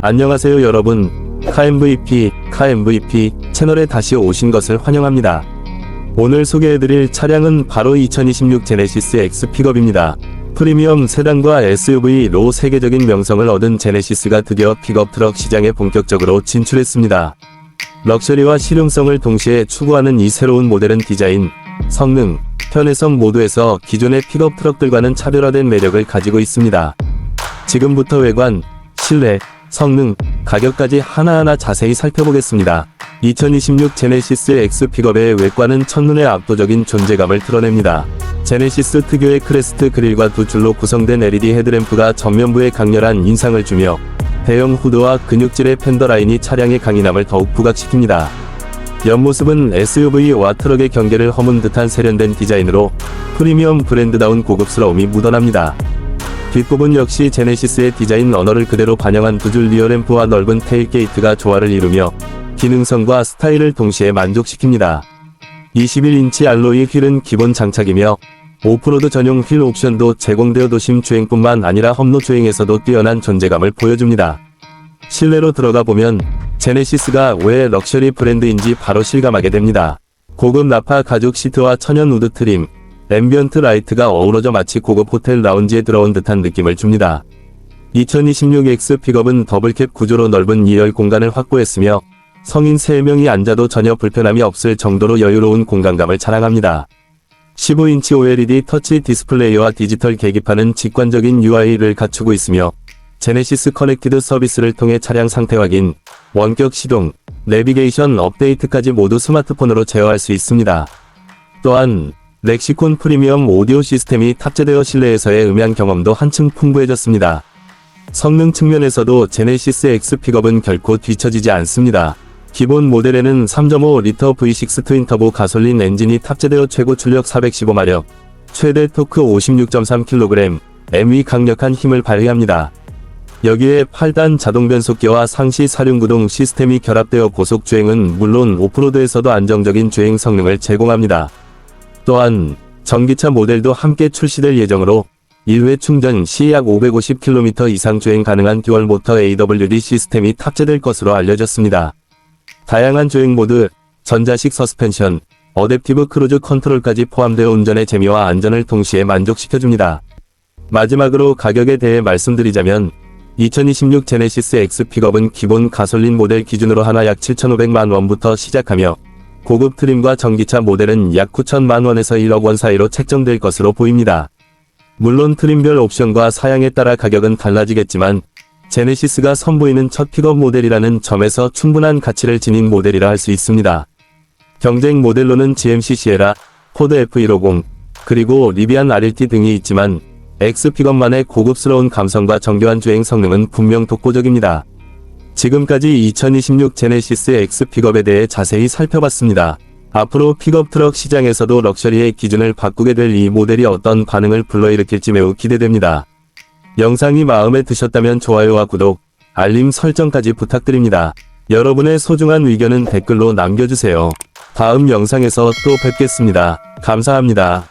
안녕하세요 여러분. 카MVP, 카MVP 채널에 다시 오신 것을 환영합니다. 오늘 소개해드릴 차량은 바로 2026 제네시스 X 픽업입니다. 프리미엄 세단과 SUV로 세계적인 명성을 얻은 제네시스가 드디어 픽업 트럭 시장에 본격적으로 진출했습니다. 럭셔리와 실용성을 동시에 추구하는 이 새로운 모델은 디자인, 성능, 편의성 모두에서 기존의 픽업 트럭들과는 차별화된 매력을 가지고 있습니다. 지금부터 외관, 실내, 성능, 가격까지 하나하나 자세히 살펴보겠습니다. 2026 제네시스 X 픽업의 외관은 첫눈에 압도적인 존재감을 드러냅니다. 제네시스 특유의 크레스트 그릴과 두 줄로 구성된 LED 헤드램프가 전면부에 강렬한 인상을 주며 대형 후드와 근육질의 팬더 라인이 차량의 강인함을 더욱 부각시킵니다. 옆모습은 SUV와 트럭의 경계를 허문 듯한 세련된 디자인으로 프리미엄 브랜드다운 고급스러움이 묻어납니다. 뒷부분 역시 제네시스의 디자인 언어를 그대로 반영한 두 줄 리어램프와 넓은 테일 게이트가 조화를 이루며 기능성과 스타일을 동시에 만족시킵니다. 21인치 알로이 휠은 기본 장착이며 오프로드 전용 휠 옵션도 제공되어 도심 주행뿐만 아니라 험로 주행에서도 뛰어난 존재감을 보여줍니다. 실내로 들어가 보면 제네시스가 왜 럭셔리 브랜드인지 바로 실감하게 됩니다. 고급 나파 가죽 시트와 천연 우드 트림, 앰비언트 라이트가 어우러져 마치 고급 호텔 라운지에 들어온 듯한 느낌을 줍니다. 2026X 픽업은 더블캡 구조로 넓은 2열 공간을 확보했으며 성인 3명이 앉아도 전혀 불편함이 없을 정도로 여유로운 공간감을 자랑합니다. 15인치 OLED 터치 디스플레이와 디지털 계기판은 직관적인 UI를 갖추고 있으며 제네시스 커넥티드 서비스를 통해 차량 상태 확인, 원격 시동, 내비게이션 업데이트까지 모두 스마트폰으로 제어할 수 있습니다. 또한 렉시콘 프리미엄 오디오 시스템이 탑재되어 실내에서의 음향 경험도 한층 풍부해졌습니다. 성능 측면에서도 제네시스 X 픽업은 결코 뒤처지지 않습니다. 기본 모델에는 3.5리터 V6 트윈터보 가솔린 엔진이 탑재되어 최고 출력 415마력, 최대 토크 56.3kg, ME 강력한 힘을 발휘합니다. 여기에 8단 자동 변속기와 상시 사륜구동 시스템이 결합되어 고속 주행은 물론 오프로드에서도 안정적인 주행 성능을 제공합니다. 또한 전기차 모델도 함께 출시될 예정으로 1회 충전 시 약 550km 이상 주행 가능한 듀얼 모터 AWD 시스템이 탑재될 것으로 알려졌습니다. 다양한 주행 모드, 전자식 서스펜션, 어댑티브 크루즈 컨트롤까지 포함되어 운전의 재미와 안전을 동시에 만족시켜줍니다. 마지막으로 가격에 대해 말씀드리자면 2026 제네시스 X 픽업은 기본 가솔린 모델 기준으로 하나 약 7,500만 원부터 시작하며 고급 트림과 전기차 모델은 약 9천만 원에서 1억 원 사이로 책정될 것으로 보입니다. 물론 트림별 옵션과 사양에 따라 가격은 달라지겠지만 제네시스가 선보이는 첫 픽업 모델이라는 점에서 충분한 가치를 지닌 모델이라 할 수 있습니다. 경쟁 모델로는 GMC 시에라, 포드 F150, 그리고 리비안 RLT 등이 있지만 X 픽업만의 고급스러운 감성과 정교한 주행 성능은 분명 독보적입니다. 지금까지 2026 제네시스 X 픽업에 대해 자세히 살펴봤습니다. 앞으로 픽업 트럭 시장에서도 럭셔리의 기준을 바꾸게 될 이 모델이 어떤 반응을 불러일으킬지 매우 기대됩니다. 영상이 마음에 드셨다면 좋아요와 구독, 알림 설정까지 부탁드립니다. 여러분의 소중한 의견은 댓글로 남겨주세요. 다음 영상에서 또 뵙겠습니다. 감사합니다.